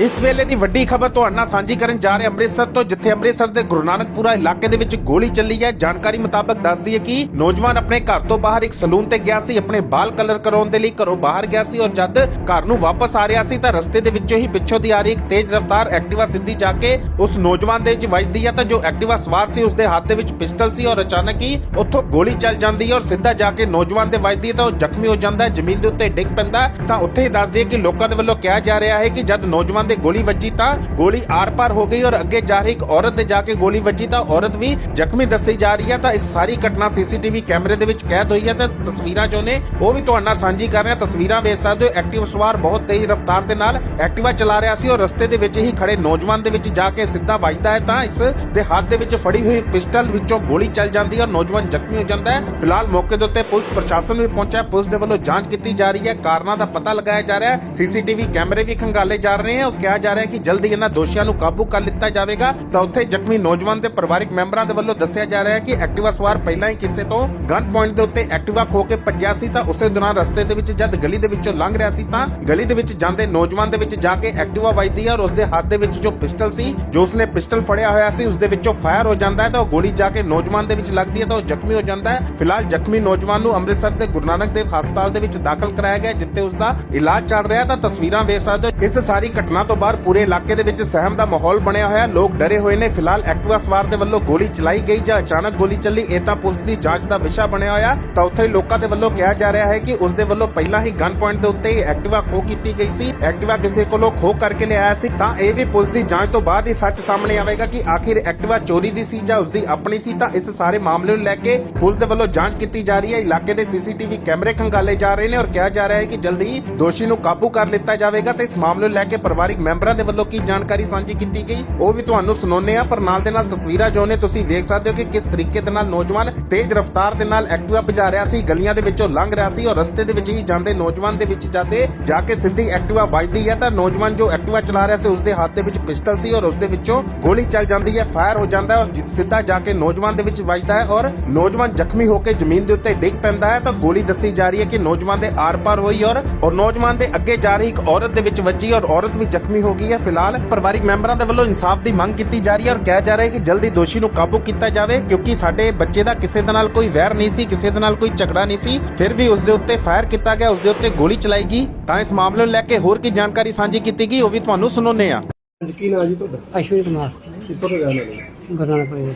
ਇਸ ਵੇਲੇ ਦੀ ਵੱਡੀ ਖਬਰ ਤੁਹਾਡੇ ਨਾਲ ਸਾਂਝੀ ਕਰਨ ਜਾ ਰਹੇ ਅੰਮ੍ਰਿਤਸਰ ਤੋਂ, ਜਿੱਥੇ ਅੰਮ੍ਰਿਤਸਰ ਦੇ ਗੁਰੂ ਨਾਨਕਪੁਰਾ ਇਲਾਕੇ ਦੇ ਵਿੱਚ ਗੋਲੀ ਚੱਲੀ ਹੈ। ਜਾਣਕਾਰੀ ਮੁਤਾਬਕ ਦੱਸਦੀ ਹੈ ਕਿ ਨੌਜਵਾਨ ਆਪਣੇ ਘਰ ਤੋਂ ਬਾਹਰ ਇੱਕ ਸਲੂਨ ਤੇ ਗਿਆ ਸੀ, ਆਪਣੇ ਬਾਲ ਕਲਰ ਕਰਾਉਣ ਦੇ ਲਈ ਘਰੋਂ ਬਾਹਰ ਗਿਆ ਸੀ ਔਰ ਜਦ ਘਰ ਨੂੰ ਵਾਪਸ ਆ ਰਿਹਾ ਸੀ ਤਾਂ ਰਸਤੇ ਦੇ ਵਿੱਚੋਂ ਹੀ ਪਿੱਛੋਂ ਦੀ ਆ ਰਹੀ ਇੱਕ ਤੇਜ਼ ਰਫ਼ਤਾਰ ਐਕਟਿਵਾ ਸਿੱਧੀ ਜਾ ਕੇ ਉਸ ਨੌਜਵਾਨ ਦੇ ਵਿੱਚ ਵੱਜਦੀ ਹੈ ਤਾਂ ਜੋ ਐਕਟਿਵਾ ਸਵਾਰ ਸੀ ਉਸ ਦੇ ਹੱਥ ਦੇ ਵਿੱਚ ਪਿਸਟਲ ਸੀ ਔਰ ਅਚਾਨਕ ਹੀ ਉੱਥੋਂ ਗੋਲੀ ਚੱਲ ਜਾਂਦੀ ਹੈ ਔਰ ਸਿੱਧਾ ਜਾ ਕੇ ਨੌਜਵਾਨ ਦੇ ਵੱਜਦੀ ਹੈ ਤਾਂ ਉਹ ਜ਼ਖਮੀ ਹੋ ਜਾਂਦਾ ਹੈ, ਜ਼ਮੀਨ ਦੇ ਉੱਤੇ ਡਿੱਗ ਪੈਂਦਾ ਤਾਂ ਉੱਥੇ ਹੀ ਦੱਸਦੀ ਹੈ ਕਿ ਲੋਕਾਂ ਦੇ ਵੱਲੋਂ ਕਿਹਾ ਜਾ ਰਿਹਾ ਹੈ ਕਿ ਜਦ ਨੌਜਵਾਨ ਦੇ ਗੋਲੀ ਵੱਜੀ ਤਾਂ ਗੋਲੀ ਆਰ-ਪਾਰ ਹੋ ਗਈ ਔਰ ਅੱਗੇ ਜਾ ਰਹੀ ਇੱਕ ਔਰਤ ਦੇ ਜਾ ਕੇ ਗੋਲੀ ਵੱਜੀ ਤਾਂ ਔਰਤ ਵੀ ਜ਼ਖਮੀ ਦੱਸੀ ਜਾ ਰਹੀ ਹੈ ਤਾਂ ਇਸ ਸਾਰੀ ਘਟਨਾ ਸੀਸੀਟੀਵੀ ਕੈਮਰੇ ਦੇ ਵਿੱਚ ਕੈਦ ਹੋਈ ਹੈ ਤਾਂ ਤਸਵੀਰਾਂ ਜੋ ਨੇ ਉਹ ਵੀ ਤੁਹਾਡੇ ਨਾਲ ਸਾਂਝੀ ਕਰ ਰਹੇ। ਤਸਵੀਰਾਂ ਵੇਖ ਸਕਦੇ ਹੋ, ਐਕਟਿਵ ਸਵਾਰ ਬਹੁਤ ਤੇਜ਼ ਰਫ਼ਤਾਰ ਦੇ ਨਾਲ ਐਕਟਿਵਾ ਚਲਾ ਰਿਹਾ ਸੀ ਔਰ ਰਸਤੇ ਦੇ ਵਿੱਚ ਹੀ ਖੜੇ ਨੌਜਵਾਨ ਦੇ ਵਿੱਚ ਜਾ ਕੇ ਸਿੱਧਾ ਵੱਜਦਾ ਹੈ ਤਾਂ ਇਸ ਦੇ ਹੱਥ ਦੇ ਵਿੱਚ ਫੜੀ ਹੋਈ ਪਿਸਟਲ ਵਿੱਚੋਂ ਗੋਲੀ ਚੱਲ ਜਾਂਦੀ ਹੈ ਔਰ ਨੌਜਵਾਨ ਜ਼ਖਮੀ ਹੋ ਜਾਂਦਾ ਹੈ। ਫਿਲਹਾਲ ਮੌਕੇ ਦੇ ਉੱਤੇ ਪੁਲਿਸ ਪ੍ਰਸ਼ਾਸਨ ਵੀ ਪਹੁੰਚਿਆ ਪੁਲਿਸ ਦੇ ਵੱਲੋਂ ਜਾਂਚ ਕੀਤੀ ਜਾ ਰਹੀ ਹੈ। ਕਾਰਨਾਂ ਦਾ ਪਤਾ ਲਗਾਇਆ ਜਾ ਰਿਹਾ ਹੈ। ਸੀਸੀਟੀਵੀ ਕੈਮਰੇ ਵੀ ਖੰਗਾਲੇ ਜਾ ਰਹੇ ਹਨ ਕਿਹਾ ਜਾ ਰਿਹਾ ਹੈ ਕਿ ਜਲਦੀ ਇਹਨਾਂ ਦੋਸ਼ੀਆਂ ਨੂੰ ਕਾਬੂ ਕਰ ਲਿੱਤਾ ਜਾਵੇਗਾ। ਤਾਂ ਉੱਥੇ ਜ਼ਖਮੀ ਨੌਜਵਾਨ ਦੇ ਪਰਿਵਾਰਕ ਮੈਂਬਰਾਂ ਦੇ ਵੱਲੋਂ ਦੱਸਿਆ ਜਾ ਰਿਹਾ ਹੈ ਕਿ ਐਕਟਿਵਾ ਸਵਾਰ ਪਹਿਲਾਂ ਹੀ ਕਿਸੇ ਤੋਂ ਗਨ ਪੁਆਇੰਟ ਦੇ ਉੱਤੇ ਐਕਟਿਵਾ ਖੋ ਕੇ ਭੱਜਿਆ ਸੀ, ਤਾਂ ਉਸੇ ਦੌਰਾਨ ਰਸਤੇ ਦੇ ਵਿੱਚ ਜਦ ਗਲੀ ਦੇ ਵਿੱਚੋਂ ਲੰਘ ਰਿਹਾ ਸੀ, ਤਾਂ ਗਲੀ ਦੇ ਵਿੱਚ ਜਾਂਦੇ ਨੌਜਵਾਨ ਦੇ ਵਿੱਚ ਜਾ ਕੇ ਐਕਟਿਵਾ ਵੱਜਦੀ ਹੈ ਔਰ ਉਸਦੇ ਹੱਥ ਦੇ ਵਿੱਚ ਜੋ ਪਿਸਟਲ ਸੀ, ਜੋ ਉਸਨੇ ਪਿਸਟਲ ਫੜਿਆ ਹੋਇਆ ਸੀ ਉਸ ਦੇ ਵਿੱਚੋਂ ਫਾਇਰ ਹੋ ਜਾਂਦਾ ਹੈ ਤਾਂ ਉਹ ਗੋਲੀ ਜਾ ਕੇ ਨੌਜਵਾਨ ਦੇ ਵਿੱਚ ਲੱਗਦੀ ਹੈ ਤਾਂ ਉਹ ਜ਼ਖਮੀ ਹੋ ਜਾਂਦਾ ਹੈ। ਫਿਲਹਾਲ ਜ਼ਖਮੀ ਨੌਜਵਾਨ ਨੂੰ ਅੰਮ੍ਰਿਤਸਰ ਦੇ ਗੁਰੂ ਨਾਨਕ ਦੇਵ ਹਸਪਤਾਲ ਦੇ ਵਿੱਚ ਦਾਖਲ ਕਰਾਇਆ ਗਿਆ ਜਿੱਥੇ ਉਸ ਦਾ ਇਲਾਜ ਚੱਲ ਰਿਹਾ ਤਾਂ ਤਸਵੀਰਾਂ ਵੇਖ ਸਕਦੇ ਹੋ ਇਸ ਸਾਰੀ ਘਟਨਾ ਤੋਂ ਬਾਅਦ ਪੂਰੇ ਇਲਾਕੇ ਦੇ ਵਿੱਚ ਸਹਿਮ ਦਾ ਮਾਹੌਲ ਬਣਿਆ ਹੋਇਆ। ਲੋਕ ਡਰੇ ਹੋਏ ਨੇ। ਫਿਲਹਾਲ ਐਕਟਿਵਾ ਸਵਾਰ ਦੇ ਵੱਲੋਂ ਗੋਲੀ ਚਲਾਈ ਗਈ ਜਾਂ ਅਚਾਨਕ ਗੋਲੀ ਚੱਲੀ, ਇਹ ਤਾਂ ਪੁਲਿਸ ਦੀ ਜਾਂਚ ਦਾ ਵਿਸ਼ਾ ਬਣਿਆ ਹੋਇਆ। ਤਾਂ ਉੱਥੇ ਲੋਕਾਂ ਦੇ ਵੱਲੋਂ ਕਿਹਾ ਜਾ ਰਿਹਾ ਹੈ ਕਿ ਉਸ ਦੇ ਵੱਲੋਂ ਪਹਿਲਾਂ ਹੀ ਗਨ ਪੁਆਇੰਟ ਦੇ ਉੱਤੇ ਹੀ ਐਕਟਿਵਾ ਖੋ ਕੀਤੀ ਗਈ ਸੀ। ਐਕਟਿਵਾ ਕਿਸੇ ਕੋਲੋਂ ਖੋ ਕਰਕੇ ਲਿਆਇਆ ਸੀ। ਤਾਂ ਇਹ ਵੀ ਪੁਲਿਸ ਦੀ ਜਾਂਚ ਤੋਂ ਬਾਅਦ ਹੀ ਸੱਚ ਸਾਹਮਣੇ ਆਵੇਗਾ ਕਿ ਆਖਿਰ ਐਕਟਿਵਾ ਚੋਰੀ ਦੀ ਸੀ ਜਾਂ ਉਸ ਦੀ ਆਪਣੀ ਸੀ। ਤਾਂ ਇਸ ਸਾਰੇ ਮਾਮਲੇ ਨੂੰ ਲੈ ਕੇ ਪੁਲਿਸ ਦੇ ਵੱਲੋਂ ਜਾਂਚ ਕੀਤੀ ਜਾ ਰਹੀ ਹੈ। ਇਲਾਕੇ ਦੇ ਸੀਸੀਟੀਵੀ ਕੈਮਰੇ ਖੰਗਾਲੇ ਜਾ ਰਹੇ ਨੇ ਔਰ ਕਿਹਾ ਜਾ ਰਿਹਾ ਹੈ ਕਿ ਜਲਦੀ ਹੀ ਦੋਸ਼ੀ ਨੂੰ ਕਾਬੂ ਕਰ ਲਿੱਤਾ ਜਾਵੇਗਾ ਤੇ ਇਸ ਮਾਮਲੇ ਨੂੰ ਲੈ ਕੇ ਪਰਿਵਾਰਿਕ ਮੈਂਬਰਾਂ ਦੇ ਵੱਲੋਂ ਕੀ ਜਾਣਕਾਰੀ ਸਾਂਝੀ ਕੀਤੀ ਗਈ, ਉਹ ਵੀ ਤੁਹਾਨੂੰ ਸੁਣਾਉਂਦੇ ਆ ਪਰ ਨਾਲ ਦੇ ਨਾਲ ਤਸਵੀਰਾਂ ਜੋ ਨੇ ਤੁਸੀਂ ਵੇਖ ਸਕਦੇ ਹੋ ਕਿ ਕਿਸ ਤਰੀਕੇ ਦੇ ਨਾਲ ਨੌਜਵਾਨ ਤੇਜ਼ ਰਫ਼ਤਾਰ ਦੇ ਨਾਲ ਐਕਟਿਵਾ ਭਜਾ ਰਿਹਾ ਸੀ, ਗਲੀਆਂ ਦੇ ਵਿੱਚੋਂ ਲੰਘ ਰਿਹਾ ਸੀ ਔਰ ਰਸਤੇ ਦੇ ਵਿੱਚ ਹੀ ਜਾਂਦੇ ਨੌਜਵਾਨ ਦੇ ਵਿੱਚ ਜਾਂਦੇ ਜਾ ਕੇ ਸਿੱਧੀ ਐਕਟਿਵਾ ਵੱਜਦੀ ਹੈ ਤਾਂ ਨੌਜਵਾਨ ਜੋ ਐਕਟਿਵਾ ਚਲਾ ਰਿਹਾ ਸੀ ਉਸ ਦੇ ਹੱਥ ਦੇ ਵਿੱਚ ਪਿਸਟਲ ਸੀ ਔਰ ਉਸ ਦੇ ਵਿੱਚੋਂ ਗੋਲੀ ਚੱਲ ਜਾਂਦੀ ਹੈ, ਫਾਇਰ ਹੋ ਜਾਂਦਾ ਹੈ ਔਰ ਸਿੱਧਾ ਜਾ ਕੇ ਨੌਜਵਾਨ ਦੇ ਵਿੱਚ ਵੱਜਦਾ ਹੈ ਔਰ ਨੌਜਵਾਨ ਜ਼ਖਮੀ ਹੋ ਕੇ ਜ਼ਮੀਨ ਦੇ ਉੱਤੇ ਡਿੱਗ ਪੈਂਦਾ ਹੈ ਤਾਂ ਗੋਲੀ ਦੱਸੀ ਜਾ ਰਹੀ ਹੈ ਕਿ ਨੌਜਵਾਨ ਦੇ ਆਰ-ਪਾਰ ਹੋਈ ਔਰ ਔਰ ਨੌਜਵਾਨ ਦੇ ਅੱਗੇ ਜਾ ਰਹੀ ਇੱਕ ਔਰਤ ਦੇ ਵਿੱਚ ਵੱਜੀ ਔਰ ਔਰਤ ਵੀ ਜ਼ਖਮੀ ਹੋ ਗਈ ਹੈ। ਫਿਲਹਾਲ ਪਰਿਵਾਰਿਕ ਮੈਂਬਰਾਂ ਦੇ ਵੱਲੋਂ ਇਨਸਾਫ ਦੀ ਮੰਗ ਕੀਤੀ ਜਾ ਰਹੀ ਹੈ ਔਰ ਕਿਹਾ ਜਾ ਰਿਹਾ ਹੈ ਕਿ ਜਲਦੀ ਦੋਸ਼ੀ ਨੂੰ ਕਾਬੂ ਕੀਤਾ ਜਾਵੇ ਕਿਉਂਕਿ ਸਾਡੇ ਬੱਚੇ ਦਾ ਕਿਸੇ ਦੇ ਨਾਲ ਕੋਈ ਵੈਰ ਨਹੀਂ ਸੀ ਕਿਸੇ ਦੇ ਨਾਲ ਕੋਈ ਝਗੜਾ ਨਹੀਂ ਸੀ। ਫਿਰ ਵੀ ਉਸ ਦੇ ਉੱਤੇ ਫਾਇਰ ਕੀਤਾ ਗਿਆ ਉਸ ਦੇ ਉੱਤੇ ਗੋਲੀ ਚਲਾਈ ਗਈ। ਤਾਂ ਇਸ ਮਾਮਲੇ ਨੂੰ ਲੈ ਕੇ ਹੋਰ ਕੀ ਜਾਣਕਾਰੀ ਸਾਂਝੀ ਕੀਤੀ ਗਈ ਉਹ ਵੀ ਤੁਹਾਨੂੰ ਸੁਣਾਉਂਦੇ ਆ ਅੱਜ ਕੀ ਨਾਂ ਜੀ ਤੁਹਾਡਾ? ਅਸ਼ਵਨੀ ਕੁਮਾਰ। ਕਿੱਥੋਂ ਦੇ ਰਹਿਣ ਵਾਲੇ ਗੁਰੂ ਨਾਨਕ ਪੁਰੇ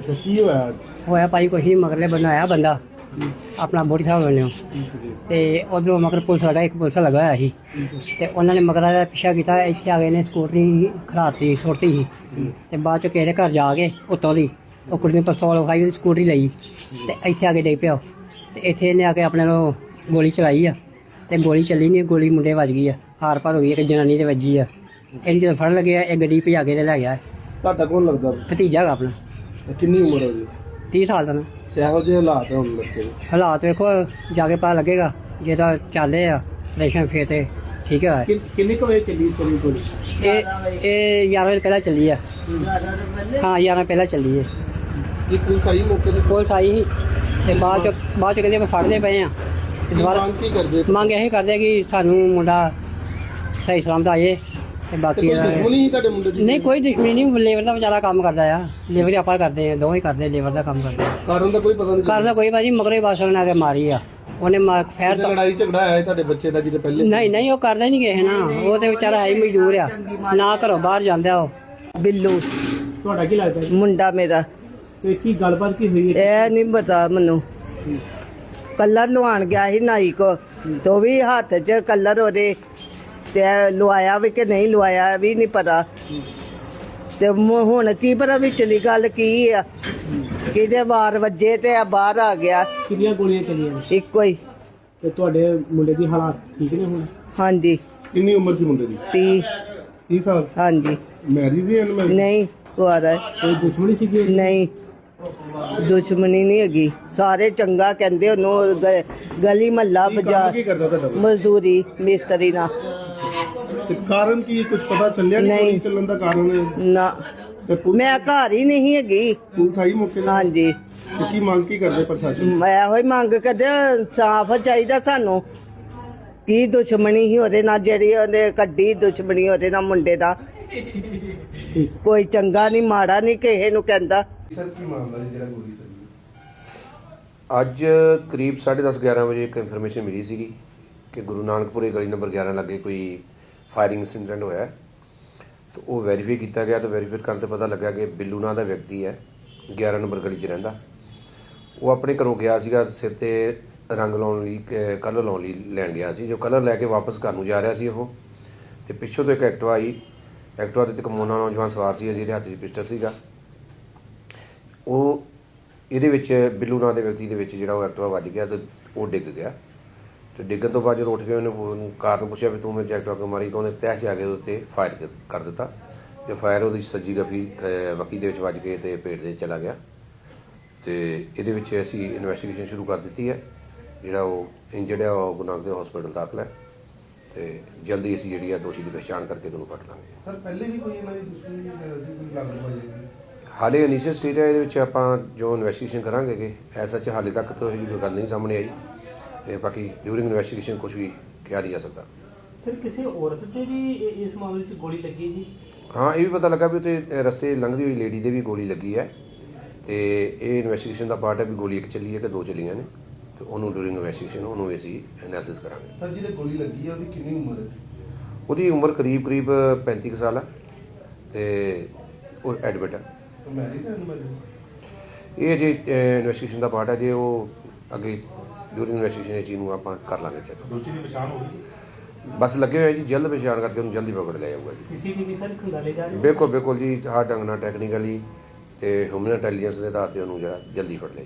ਅੱਛਾ ਕੀ ਹੋਇਆ? ਹੋਇਆ ਭਾਈ ਕੁਛ ਨਹੀਂ ਮਗਰਲੇ ਬਣਾਇਆ ਬੰਦਾ। ਆਪਣਾ ਬੋਡੀ ਸਾਹਿਬ ਵੱਲੋਂ। ਤੇ ਉਧਰੋਂ ਮਗਰ ਪੁਲਿਸ ਲਗਾ ਇੱਕ ਪੁਲਿਸ ਲਗਾ ਹੋਇਆ ਸੀ। ਤੇ ਉਹਨਾਂ ਨੇ ਮਗਰਾਂ ਦਾ ਪਿੱਛਾ ਕੀਤਾ ਇੱਥੇ ਆ ਗਏ ਨੇ ਸਕੂਟਰੀ ਖਰਾਤੀ ਸੁੱਟਤੀ ਸੀ। ਤੇ ਬਾਅਦ ਚ ਕਿਸੇ ਦੇ ਘਰ ਜਾ ਕੇ ਉੱਤੋਂ ਦੀ ਉਹ ਕੁੜੀ ਨੇ ਪਿਸਤੌਲ ਵਿਖਾਈ ਉਹਦੀ ਸਕੂਟਰੀ ਲਈ। ਤੇ ਇੱਥੇ ਆ ਕੇ ਡਿੱਗ ਪਿਆ। ਤੇ ਇੱਥੇ ਇਹਨੇ ਆ ਕੇ ਆਪਣੇ ਨੂੰ ਗੋਲੀ ਚਲਾਈ ਆ। ਤੇ ਗੋਲੀ ਚੱਲੀ ਨਹੀਂ ਗੋਲੀ ਮੁੰਡੇ ਵੱਜ ਗਈ ਆ। ਹਾਰ ਪਾਰ ਹੋ ਗਈ ਇੱਕ ਜਨਾਨੀ ਤੇ ਵੱਜੀ ਆ। ਇਹਦੀ ਜਦੋਂ ਫੜਨ ਲੱਗਿਆ ਇਹ ਗੱਡੀ ਭਜਾ ਕੇ ਤੇ ਲੈ ਗਿਆ। ਤੁਹਾਡਾ ਕੌਣ ਲੱਗਦਾ? ਭਤੀਜਾ ਹੈਗਾ ਆਪਣਾ। ਕਿੰਨੀ ਉਮਰ ਹੋ ਜੀ 30 ਸਾਲ ਦਾ ਨਾ। ਤੇ ਇਹੋ ਜਿਹੇ ਹਾਲਾਤ ਹੁਣ ਲੱਗੇ। ਹਾਲਾਤ ਵੇਖੋ ਜਾ ਕੇ ਪਤਾ ਲੱਗੇਗਾ ਜੇ ਤਾਂ ਚੱਲਦੇ ਆ ਰੇਸ਼ਨ ਫੇਰ ਤੇ ਠੀਕ ਹੈ ਕਿੰਨੀ ਕੁ ਵਜੇ ਚੱਲੀ ਚਲੀ ਗੋਲੀ? ਇਹ ਇਹ 11 ਵਜੇ ਪਹਿਲਾਂ ਚੱਲੀ ਆ। ਹਾਂ 11 ਪਹਿਲਾਂ ਚੱਲੀ ਹੈ ਕੀ ਪੁਲਿਸ ਆਈ ਮੌਕੇ ਤੇ? ਪੁਲਿਸ ਆਈ ਸੀ ਤੇ ਬਾਅਦ ਚ ਬਾਅਦ ਚ ਕਹਿੰਦੇ ਆਪਾਂ ਫੜਦੇ ਪਏ ਆ। ਤੇ ਦੁਬਾਰਾ ਮੰਗ ਕੀ ਕਰਦੇ? ਮੰਗ ਇਹ ਕਰਦੇ ਕਿ ਸਾਨੂੰ ਮੁੰਡਾ ਸਹੀ ਸਲਾਮਤ ਆਏ। ਤੇ ਬਾਕੀ ਕੋਈ ਦੁਸ਼ਮਣੀ ਸੀ ਤੁਹਾਡੇ ਮੁੰਡੇ ਦੀ? ਨਹੀਂ ਕੋਈ ਦੁਸ਼ਮਣੀ ਨਹੀਂ ਲੇਬਰ ਦਾ ਵਿਚਾਰਾ ਕੰਮ ਕਰਦਾ ਆ। ਲੇਬਰ ਆਪਾਂ ਕਰਦੇ ਆ ਦੋਵੇਂ ਕਰਦੇ ਲੇਬਰ ਦਾ ਕੰਮ ਕਰਦੇ ਆ। ਕਾਰਨ ਦਾ ਕੋਈ ਪਤਾ ਨਹੀਂ ਕਰਨਾ ਕੋਈ ਬਾਜੀ ਮਗਰੇ ਬਾਸਲ ਨੇ ਆ ਕੇ ਮਾਰੀ ਆ। ਉਹਨੇ ਮਾ- ਫੈਰ ਤੇ ਲੜਾਈ ਝਗੜਾ ਆਇਆ ਤੁਹਾਡੇ ਬੱਚੇ ਦਾ ਜਿਹਦੇ ਪਹਿਲੇ? ਨਹੀਂ ਨਹੀਂ ਉਹ ਕਰਦਾ ਨਹੀਂ ਕਿਸੇ ਨਾ ਉਹ ਤੇ ਵਿਚਾਰਾ ਹੈ ਹੀ ਮਜ਼ਦੂਰ ਆ। ਨਾ ਘਰੋਂ ਬਾਹਰ ਜਾਂਦਾ ਉਹ। ਬਿੱਲੂ। ਤੁਹਾਡਾ ਕੀ ਲੱਗਦਾ ਮੁੰਡਾ ਮੇਰਾ। ਤੇ ਕੀ ਗੱਲਬਾਤ ਕੀ ਹੋਈ ਇਹ ਨਹੀਂ ਪਤਾ ਮੈਨੂੰ। ਕਲਰ ਲਵਾਉਣ ਗਿਆ ਸੀ ਨਾਈ ਕੋ। ਤੋ ਵੀ ਹੱਥ 'ਚ ਕਲਰ ਉਹਦੇ ਤੇ ਲਵਾਇਆ ਵੀ ਕਿ ਨਹੀਂ ਲਵਾਇਆ ਵੀ ਨਹੀਂ ਪਤਾ। ਤੇ ਮ- ਹੁਣ ਕੀ ਪਤਾ ਵਿਚਲੀ ਗੱਲ ਕੀ ਆ। ਕਿਹਦੇ ਵਾਰ ਵੱਜੇ ਤੇ ਆ ਬਾਹਰ ਆ ਗਿਆ। ਕਿੰਨੀਆਂ ਗੋਲੀਆਂ ਚੱਲੀਆਂ? ਇੱਕੋ ਹੀ। ਤੇ ਤੁਹਾਡੇ ਮੁੰਡੇ ਦੀ ਹਾਲਾਤ ਠੀਕ ਨੇ ਹੁਣ? ਹਾਂਜੀ। ਕਿੰਨੀ ਉਮਰ ਸੀ ਮੁੰਡੇ ਦੀ? 30 30 ਸਾਲ? ਹਾਂਜੀ। ਮੈਰਿਜ ਹੀ ਅਨਮੈਰਿਜ ਨਹੀਂ ਕੁਆਰਾ ਕੋਈ ਦੁਸ਼ਮਣੀ ਸੀ ਕਿ ਨਹੀਂ। ਦੁਸ਼ਮਣੀ ਨਹੀਂ ਹੈਗੀ। ਸਾਰੇ ਚੰਗਾ ਕਹਿੰਦੇ ਉਹਨੂੰ ਗ- ਗਲੀ ਮਹੱਲਾ ਬਾਜ਼ਾਰ ਕੀ ਕਰਦਾ ਤੁਹਾਡਾ? ਮਜ਼ਦੂਰੀ ਮਿਸਤਰੀ ਨਾਲ। ਤੇ ਕਾਰਨ ਕੀ ਕੁਝ ਪਤਾ ਚੱਲਿਆ ਨਹੀਂ। ਗੋਲੀ ਚੱਲਣ ਦਾ ਕਾਰਨ? ਨਾ। ਤੇ ਪੁਲਿਸ ਮੈਂ ਘਰ ਹੀ ਨਹੀਂ ਹੈਗੀ। ਪੁਲਿਸ ਆਈ ਮੌਕੇ ਤੇ? ਹਾਂਜੀ। ਤੇ ਕੀ ਮੰਗ ਕੀ ਕਰਦੇ ਪ੍ਰਸ਼ਾਸਨ? ਮੈਂ ਇਹੋ ਹੀ ਮੰਗ ਕਰਦੇ ਸਾਫ਼ ਚਾਹੀਦਾ ਸਾਨੂੰ। ਕੀ ਦੁਸ਼ਮਣੀ ਸੀ ਉਹਦੇ ਨਾਲ ਜਿਹੜੀ ਉਹਨੇ ਕੱਢੀ ਦੁਸ਼ਮਣੀ ਉਹਦੇ ਨਾਲ ਮੁੰਡੇ ਨਾਲ ਕੋਈ ਚੰਗਾ ਨਹੀਂ ਮਾੜਾ ਨਹੀਂ ਕਿਸੇ ਨੂੰ ਕਹਿੰਦਾ। ਸਰ ਕੀ ਮਾਮਲਾ ਹੈ ਜਿਹੜਾ ਗੋਲੀ ਚੱਲੀ? ਅੱਜ ਕਰੀਬ 10:30 11 ਵਜੇ ਇੱਕ ਇਨਫੋਰਮੇਸ਼ਨ ਮਿਲੀ ਸੀਗੀ ਕਿ ਗੁਰੂ ਨਾਨਕਪੁਰੇ ਗਲੀ ਨੰਬਰ 11 ਲੱਗੇ ਕੋਈ ਫਾਇਰਿੰਗ ਇਨਸੀਡੈਂਟ ਹੋਇਆ ਹੈ। ਤਾਂ ਉਹ ਵੈਰੀਫਾਈ ਕੀਤਾ ਗਿਆ ਤਾਂ ਵੈਰੀਫਾਈ ਕਰਨ ਤੇ ਪਤਾ ਲੱਗਾ ਕਿ ਬਿੱਲੂ ਨਾਂ ਦਾ ਵਿਅਕਤੀ ਹੈ 11 ਨੰਬਰ ਗਲੀ 'ਚ ਰਹਿੰਦਾ। ਉਹ ਆਪਣੇ ਘਰੋਂ ਗਿਆ ਸੀਗਾ, ਸਿਰ ਤੇ ਰੰਗ ਲਾਉਣ ਲਈ ਕਲਰ ਲਾਉਣ ਲਈ ਲੈਣ ਗਿਆ ਸੀ। ਜੋ ਕਲਰ ਲੈ ਕੇ ਵਾਪਸ ਘਰ ਨੂੰ ਜਾ ਰਿਹਾ ਸੀ ਉਹ। ਤੇ ਪਿੱਛੋਂ ਤੋਂ ਇੱਕ ਐਕਟਿਵਾ ਆਈ। ਐਕਟਿਵਾ ਤੇ ਇੱਕ ਨੌਜਵਾਨ ਸਵਾਰ ਸੀ, ਜਿਹਦੇ ਹੱਥ 'ਚ ਪਿਸਟਲ ਸੀਗਾ। ਉਹ ਇਹਦੇ ਵਿੱਚ ਬਿੱਲੂ ਨਾਂ ਦੇ ਵਿਅਕਤੀ ਦੇ ਵਿੱਚ ਜਿਹੜਾ ਉਹ ਐਕਟਿਵਾ ਵੱਜ ਗਿਆ ਤੇ ਉਹ ਡਿੱਗ ਗਿਆ। ਤੇ ਡਿੱਗਣ ਤੋਂ ਬਾਅਦ ਜਦੋਂ ਉੱਠ ਕੇ ਉਹਨੇ ਕਾਰ ਤੋਂ ਪੁੱਛਿਆ ਵੀ ਤੂੰ ਮੇਰੇ ਐਕਟਿਵਾ ਕਿਉਂ ਮਾਰੀ ਤਾਂ ਉਹਨੇ ਤਹਿ 'ਚ ਆ ਕੇ ਉੱਤੇ ਫਾਇਰ ਕਰ ਦਿੱਤਾ। ਤੇ ਫਾਇਰ ਉਹਦੀ ਸੱਜੀ ਗਫੀ ਵਕੀ ਦੇ ਵਿੱਚ ਵੱਜ ਕੇ ਤੇ ਪੇਟ ਦੇ ਚਲਾ ਗਿਆ। ਤੇ ਇਹਦੇ ਵਿੱਚ ਅਸੀਂ ਇਨਵੈਸਟੀਗੇਸ਼ਨ ਸ਼ੁਰੂ ਕਰ ਦਿੱਤੀ ਹੈ। ਜਿਹੜਾ ਉਹ ਇੰਜਰਡ ਹੈ ਉਹ ਨਾਨਕ ਦੇ ਹਸਪੀਟਲ ਦਾਖਲ ਹੈ। ਤੇ ਜਲਦੀ ਅਸੀਂ ਜਿਹੜੀ ਹੈ ਦੋਸ਼ੀ ਦੀ ਪਛਾਣ ਕਰਕੇ ਉਹਨੂੰ ਫੜ ਲਾਂਗੇ। ਸਰ ਪਹਿਲੇ ਵੀ ਕੋਈ ਇਹਨਾਂ ਦੀ ਸੀ ਕੋਈ ਸੀ ਹਾਲੇ ਇਨੀਸ਼ੀਅਲ ਸਟੇਜ ਹੈ ਇਹਦੇ ਵਿੱਚ ਆਪਾਂ ਜੋ ਇਨਵੈਸਟੀਗੇਸ਼ਨ ਕਰਾਂਗੇ ਕਿ ਐਸਾ ਚ ਹਾਲੇ ਤੱਕ ਤਾਂ ਇਹ ਕੋਈ ਗੱਲ ਨਹੀਂ ਸਾਹਮਣੇ ਆਈ। ਤੇ ਬਾਕੀ ਡਿਊਰਿੰਗ ਇਨਵੈਸਟੀਗੇਸ਼ਨ ਕੁਝ ਵੀ ਕਿਹਾ ਨਹੀਂ ਜਾ ਸਕਦਾ। ਸਰ ਕਿਸੇ ਔਰਤ ਤੇ ਵੀ ਇ- ਇਸ ਮਾਮਲੇ 'ਚ ਗੋਲੀ ਲੱਗੀ ਜੀ? ਹਾਂ ਇਹ ਵੀ ਪਤਾ ਲੱਗਾ ਵੀ ਉੱਥੇ ਰਸਤੇ ਲੰਘਦੀ ਹੋਈ ਲੇਡੀ ਦੇ ਵੀ ਗੋਲੀ ਲੱਗੀ ਹੈ ਤੇ ਇਹ ਇਨਵੈਸਟੀਗੇਸ਼ਨ ਦਾ ਪਾਰਟ ਹੈ ਵੀ ਗੋਲੀ ਇੱਕ ਚੱਲੀ ਹੈ ਕਿ ਦੋ ਚੱਲੀਆਂ ਨੇ ਤੇ ਉਹਨੂੰ ਡਿਊਰਿੰਗ ਇਨਵੈਸਟੀਗੇਸ਼ਨ ਉਹਨੂੰ ਵੀ ਅਸੀਂ ਐਨਾਲਿਸਿਸ ਕਰਾਂਗੇ। ਸਰ ਜਿਹਦੇ ਗੋਲੀ ਲੱਗੀ ਹੈ ਉਹਦੀ ਕਿੰਨੀ ਉਮਰ ਹੈ? ਉਹਦੀ ਉਮਰ ਕਰੀਬ ਕਰੀਬ 35 ਕੁ ਸਾਲ ਹੈ ਤੇ ਉਹ ਐਡਮਿਟ ਹੈ। ਮੈਰਿਡ ਹੈ ਅਨਮੈਰਿਡ ਇਹ ਜੇ ਇਨਵੈਸਟੀਗੇਸ਼ਨ ਦਾ ਪਾਰਟ ਹੈ ਜੇ ਉਹ ਅੱਗੇ ਡਿਊਰਿੰਗ ਇਨਵੈਸਟੀਗੇਸ਼ਨ ਇਹ ਚੀਜ਼ ਨੂੰ ਆਪਾਂ ਕਰ ਲਾਂਗੇ ਚੈੱਕ ਦੋਸ਼ੀ ਦੀ ਪਛਾਣ ਹੋ ਗਈ? ਬਸ ਲੱਗੇ ਹੋਏ ਜੀ ਜਲਦ ਪਛਾਣ ਕਰਕੇ ਉਹਨੂੰ ਜਲਦੀ ਪਕੜ ਲਿਆ ਜਾਊਗਾ ਜੀ। ਸੀਸੀਟੀਵੀ ਸਰ ਖੰਗਾਲੇ ਜਾ ਰਹੇ। ਬਿਲਕੁਲ ਬਿਲਕੁਲ ਜੀ ਹਰ ਢੰਗ ਨਾਲ ਟੈਕਨੀਕਲੀ ਤੇ ਹਿਊਮਨ ਇੰਟੈਲੀਜੈਂਸ ਦੇ ਆਧਾਰ ਤੇ ਉਹਨੂੰ ਜਿਹੜਾ ਜਲਦੀ ਫੜ ਲਿਆ